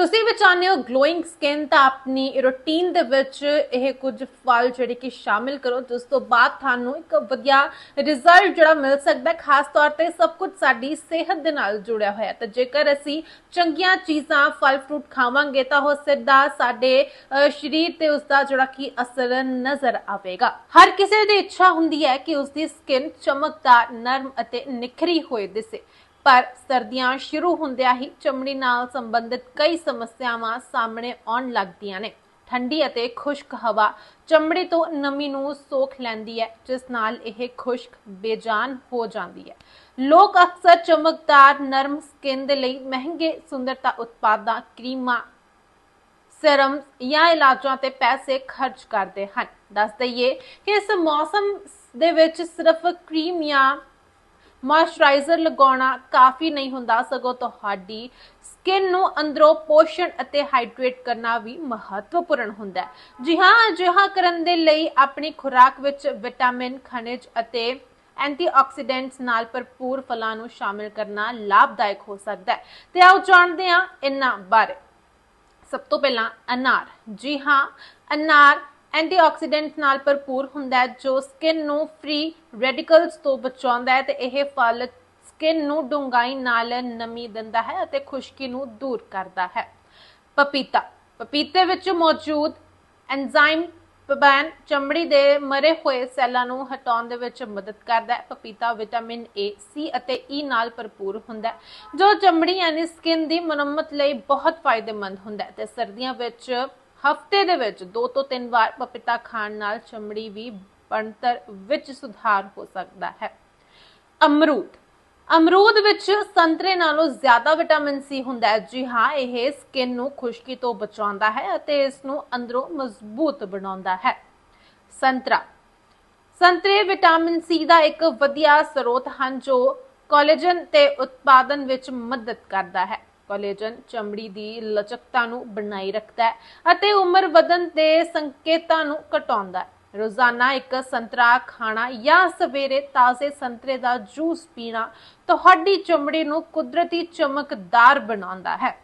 ਤੁਸੀਂ ਵੀ ਚਾਹੁੰਦੇ ਹੋ ਗਲੋਇੰਗ ਸਕਿਨ ਤਾਂ ਆਪਣੀ ਰੁਟੀਨ ਦੇ ਵਿੱਚ ਇਹ ਕੁਝ ਫਲ ਜਿਹੜੇ ਕਿ ਸ਼ਾਮਿਲ ਕਰੋ, ਜਿਸ ਤੋਂ ਬਾਅਦ ਤੁਹਾਨੂੰ ਇੱਕ ਵਧੀਆ ਰਿਜ਼ਲਟ ਜਿਹੜਾ ਮਿਲ ਸਕਦਾ ਖਾਸ ਤੌਰ ਤੇ ਸਭ ਕੁਝ ਸਾਡੀ ਸਿਹਤ ਦੇ ਨਾਲ ਜੁੜਿਆ ਹੋਇਆ ਤਾਂ ਜੇਕਰ ਅਸੀਂ ਚੰਗੀਆਂ ਚੀਜ਼ਾਂ, ਫਲ ਫਰੂਟ ਖਾਵਾਂਗੇ ਤਾਂ ਉਹ ਸਿੱਧਾ ਸਾਡੇ ਸਰੀਰ ਤੇ ਉਸ ਦਾ ਜਿਹੜਾ ਕਿ ਅਸਰ ਨਜ਼ਰ ਆਵੇਗਾ। ਹਰ ਕਿਸੇ ਦੀ ਇੱਛਾ ਹੁੰਦੀ ਹੈ ਕਿ ਉਸ ਦੀ ਸਕਿਨ ਚਮਕਦਾਰ, ਨਰਮ ਅਤੇ ਨਿਖਰੀ ਹੋਏ ਦਿਸੇ। ਪਰ ਸਰਦੀਆਂ ਸ਼ੁਰੂ ਹੁੰਦਿਆਂ ਹੀ ਚਮੜੀ ਨਾਲ ਸੰਬੰਧਿਤ ਕਈ ਸਮੱਸਿਆਵਾਂ ਸਾਹਮਣੇ ਆਉਣ ਲੱਗਦੀਆਂ ਨੇ। ਠੰਡੀ ਅਤੇ ਖੁਸ਼ਕ ਹਵਾ ਚਮੜੀ ਤੋਂ ਨਮੀ ਨੂੰ ਸੋਖ ਲੈਂਦੀ ਹੈ, ਜਿਸ ਨਾਲ ਇਹ ਖੁਸ਼ਕ ਬੇਜਾਨ ਹੋ ਜਾਂਦੀ ਹੈ। ਲੋਕ ਅਕਸਰ ਚਮਕਦਾਰ, ਨਰਮ ਸਕਿਨ ਦੇ ਲਈ ਮਹਿੰਗੇ ਸੁੰਦਰਤਾ ਉਤਪਾਦਾਂ, ਕਰੀਮਾਂ, ਸਿਰਮ ਜਾਂ ਇਲਾਜਾਂ ਤੇ ਪੈਸੇ ਖਰਚ ਕਰਦੇ ਹਨ। ਦੱਸ ਦਈਏ ਕਿ ਇਸ ਮੌਸਮ ਦੇ ਵਿੱਚ ਸਿਰਫ ਕਰੀਮ ਜਾਂ ਮੋਇਸਚਰਾਈਜ਼ਰ ਲਗਾਉਣਾ ਕਾਫੀ ਨਹੀਂ ਹੁੰਦਾ, ਸਗੋਂ ਤੁਹਾਡੀ ਸਕਿਨ ਨੂੰ ਅੰਦਰੋਂ ਪੋਸ਼ਣ ਅਤੇ ਹਾਈਡਰੇਟ ਕਰਨਾ ਵੀ ਮਹੱਤਵਪੂਰਨ ਹੁੰਦਾ ਹੈ। ਜੀ ਹਾਂ ਅਜਿਹਾ ਕਰਨ ਦੇ ਲਈ ਆਪਣੀ ਖੁਰਾਕ ਵਿੱਚ ਵਿਟਾਮਿਨ ਖਣਿਜ ਅਤੇ ਐਂਟੀਆਕਸੀਡੈਂਟਸ ਨਾਲ ਭਰਪੂਰ ਫਲਾਂ ਨੂੰ ਸ਼ਾਮਿਲ ਕਰਨਾ ਲਾਭਦਾਇਕ ਹੋ ਸਕਦਾ ਹੈ। ਤੇ ਆਓ ਜਾਣਦੇ ਹਾਂ ਇਹਨਾਂ ਬਾਰੇ। ਸਭ ਤੋਂ ਪਹਿਲਾਂ ਅਨਾਰ। ਜੀ ਹਾਂ ਅਨਾਰ ਐਂਟੀਆਕਸੀਡੈਂਟਸ ਨਾਲ ਭਰਪੂਰ ਹੁੰਦਾ ਹੈ, ਜੋ ਸਕਿਨ ਨੂੰ ਫ੍ਰੀ ਰੈਡੀਕਲਸ ਤੋਂ ਬਚਾਉਂਦਾ ਹੈ ਤੇ ਇਹ ਫਲ ਸਕਿਨ ਨੂੰ ਡੂੰਘਾਈ ਨਾਲ ਨਮੀ ਦਿੰਦਾ ਹੈ ਅਤੇ ਖੁਸ਼ਕੀ ਨੂੰ ਦੂਰ ਕਰਦਾ ਹੈ। ਪਪੀਤਾ। ਪਪੀਤੇ ਵਿੱਚ ਮੌਜੂਦ ਐਂਜ਼ਾਈਮ ਪਬੈਨ ਚਮੜੀ ਦੇ ਮਰੇ ਹੋਏ ਸੈੱਲਾਂ ਨੂੰ ਹਟਾਉਣ ਦੇ ਵਿੱਚ ਮਦਦ ਕਰਦਾ ਹੈ। ਪਪੀਤਾ ਵਿਟਾਮਿਨ ਏ ਸੀ ਅਤੇ ਈ ਨਾਲ ਭਰਪੂਰ ਹੁੰਦਾ ਹੈ, ਜੋ ਚਮੜੀ ਯਾਨੀ ਸਕਿਨ ਦੀ ਮੁਰੰਮਤ ਲਈ ਬਹੁਤ ਫਾਇਦੇਮੰਦ ਹੁੰਦਾ ਹੈ ਤੇ ਸਰਦੀਆਂ ਵਿੱਚ ਹਫ਼ਤੇ ਦੇ ਵਿੱਚ ਦੋ ਤੋਂ ਤਿੰਨ ਵਾਰ ਪਪੀਤਾ ਖਾਣ ਨਾਲ ਚਮੜੀ ਵੀ ਬਣਤਰ ਵਿੱਚ ਸੁਧਾਰ ਹੋ ਸਕਦਾ ਹੈ। ਅਮਰੂਦ। ਅਮਰੂਦ ਵਿੱਚ ਸੰਤਰੇ ਨਾਲੋਂ ਜ਼ਿਆਦਾ ਵਿਟਾਮਿਨ ਸੀ ਹੁੰਦਾ ਹੈ। ਜੀ ਹਾਂ, ਇਹ ਸਕਿਨ ਨੂੰ ਖੁਸ਼ਕੀ ਤੋਂ ਬਚਾਉਂਦਾ ਹੈ ਅਤੇ ਇਸ ਨੂੰ ਅੰਦਰੋਂ ਮਜ਼ਬੂਤ ਬਣਾਉਂਦਾ ਹੈ। ਸੰਤਰਾ। ਸੰਤਰੇ ਵਿਟਾਮਿਨ ਸੀ ਦਾ ਇੱਕ ਵਧੀਆ ਸਰੋਤ ਹਨ ਜੋ ਕੋਲੇਜਨ ਤੇ ਉਤਪਾਦਨ ਵਿੱਚ ਮਦਦ ਕਰਦਾ ਹੈ। ਕੋਲੇਜਨ ਚਮੜੀ ਦੀ ਲਚਕਤਾ ਨੂੰ ਬਣਾਈ ਰੱਖਦਾ ਹੈ ਅਤੇ ਉਮਰ ਵਧਣ ਦੇ ਸੰਕੇਤਾਂ ਨੂੰ ਘਟਾਉਂਦਾ ਹੈ। ਰੋਜ਼ਾਨਾ ਇੱਕ ਸੰਤਰਾ ਖਾਣਾ ਜਾਂ ਸਵੇਰੇ ਤਾਜ਼ੇ ਸੰਤਰੇ ਦਾ ਜੂਸ ਪੀਣਾ ਤੁਹਾਡੀ ਚਮੜੀ ਨੂੰ ਕੁਦਰਤੀ ਚਮਕਦਾਰ ਬਣਾਉਂਦਾ ਹੈ।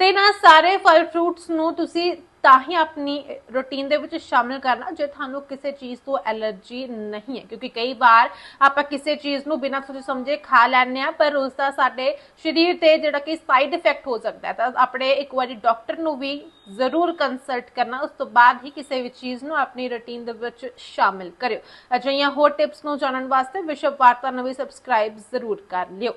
ਤੇ ਇਹਨਾਂ ਸਾਰੇ ਫਲ ਫਰੂਟਸ ਨੂੰ ਤੁਸੀਂ ਤਾਂ ਹੀ ਆਪਣੀ ਰੁਟੀਨ ਦੇ ਵਿੱਚ ਸ਼ਾਮਿਲ ਕਰਨਾ ਜੇ ਤੁਹਾਨੂੰ ਕਿਸੇ ਚੀਜ਼ ਤੋਂ ਐਲਰਜੀ ਨਹੀਂ ਹੈ। ਕਿਉਂਕਿ ਕਈ ਵਾਰ ਆਪਾਂ ਕਿਸੇ ਚੀਜ਼ ਨੂੰ ਬਿਨਾਂ ਸੋਚੇ ਸਮਝੇ ਖਾ ਲੈਂਦੇ ਆ ਪਰ ਉਸ ਦਾ ਸਾਡੇ ਸਰੀਰ ਤੇ ਜਿਹੜਾ ਕਿ ਸਾਈਡ ਇਫੈਕਟ ਹੋ ਸਕਦਾ ਹੈ। ਤਾਂ ਆਪਣੇ ਇੱਕ ਵਾਰੀ ਡਾਕਟਰ ਨੂੰ ਵੀ ਜ਼ਰੂਰ ਕੰਸਲਟ ਕਰਨਾ, ਉਸ ਤੋਂ ਬਾਅਦ ਹੀ ਕਿਸੇ ਵੀ ਚੀਜ਼ ਨੂੰ ਆਪਣੀ ਰੁਟੀਨ ਦੇ ਵਿੱਚ ਸ਼ਾਮਿਲ ਕਰਿਓ। ਅਜਿਹੀਆਂ ਹੋਰ ਟਿਪਸ ਨੂੰ ਜਾਣਨ ਵਾਸਤੇ ਵਿਸ਼ਵ ਵਾਰਤਾ ਨੂੰ ਵੀ ਸਬਸਕ੍ਰਾਈਬ ਜ਼ਰੂਰ ਕਰ ਲਿਓ।